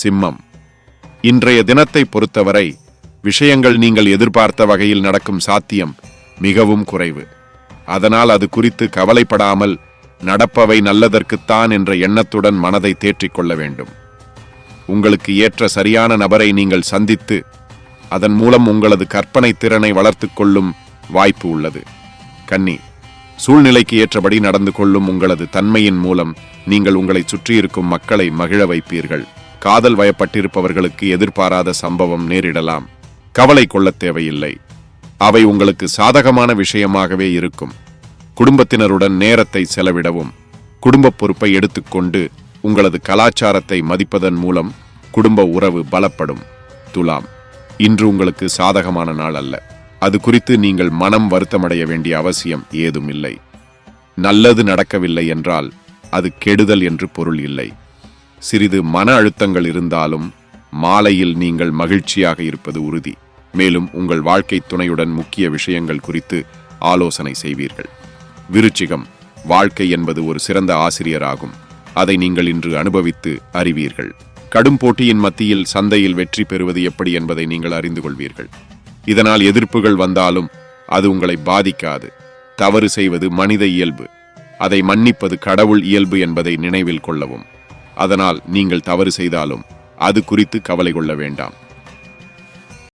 சிம்மம். இன்றைய தினத்தை பொறுத்தவரை விஷயங்கள் நீங்கள் எதிர்பார்த்த வகையில் நடக்கும் சாத்தியம் மிகவும் குறைவு. அதனால் அது குறித்து கவலைப்படாமல் நடப்பவை நல்லதற்குத்தான் என்ற எண்ணத்துடன் மனதை தேற்றிக்கொள்ள வேண்டும். உங்களுக்கு ஏற்ற சரியான நபரை நீங்கள் சந்தித்து அதன் மூலம் உங்களது கற்பனை திறனை வளர்த்துக் கொள்ளும் வாய்ப்பு உள்ளது. கன்னி சூழ்நிலைக்கு ஏற்றபடி நடந்து கொள்ளும் உங்களது தன்மையின் மூலம் நீங்கள் உங்களை சுற்றியிருக்கும் மக்களை மகிழ வைப்பீர்கள். காதல் வயப்பட்டிருப்பவர்களுக்கு எதிர்பாராத சம்பவம் நேரிடலாம். கவலை கொள்ளத் தேவையில்லை. அவை உங்களுக்கு சாதகமான விஷயமாகவே இருக்கும். குடும்பத்தினருடன் நேரத்தை செலவிடவும் குடும்ப பொறுப்பை எடுத்துக்கொண்டு உங்களது கலாச்சாரத்தை மதிப்பதன் மூலம் குடும்ப உறவு பலப்படும். துலாம். இன்று உங்களுக்கு சாதகமான நாள் அல்ல. அது குறித்து நீங்கள் மனம் வருத்தமடைய வேண்டிய அவசியம் ஏதும் இல்லை நல்லது நடக்கவில்லை என்றால் அது கெடுதல் என்று பொருள் இல்லை. சிறிது மன அழுத்தங்கள் இருந்தாலும் மாலையில் நீங்கள் மகிழ்ச்சியாக இருப்பது உறுதி. மேலும் உங்கள் வாழ்க்கை துணையுடன் முக்கிய விஷயங்கள் குறித்து ஆலோசனை செய்வீர்கள். விருச்சிகம் வாழ்க்கை என்பது ஒரு சிறந்த ஆசிரியராகும். அதை நீங்கள் இன்று அனுபவித்து அறிவீர்கள். கடும் போட்டியின் மத்தியில் சந்தையில் வெற்றி பெறுவது எப்படி என்பதை நீங்கள் அறிந்து கொள்வீர்கள். இதனால் எதிர்ப்புகள் வந்தாலும் அது உங்களை பாதிக்காது. தவறு செய்வது மனித இயல்பு. அதை மன்னிப்பது கடவுள் இயல்பு என்பதை நினைவில் கொள்ளவும். அதனால் நீங்கள் தவறு செய்தாலும் அது குறித்து கவலை கொள்ள வேண்டாம்.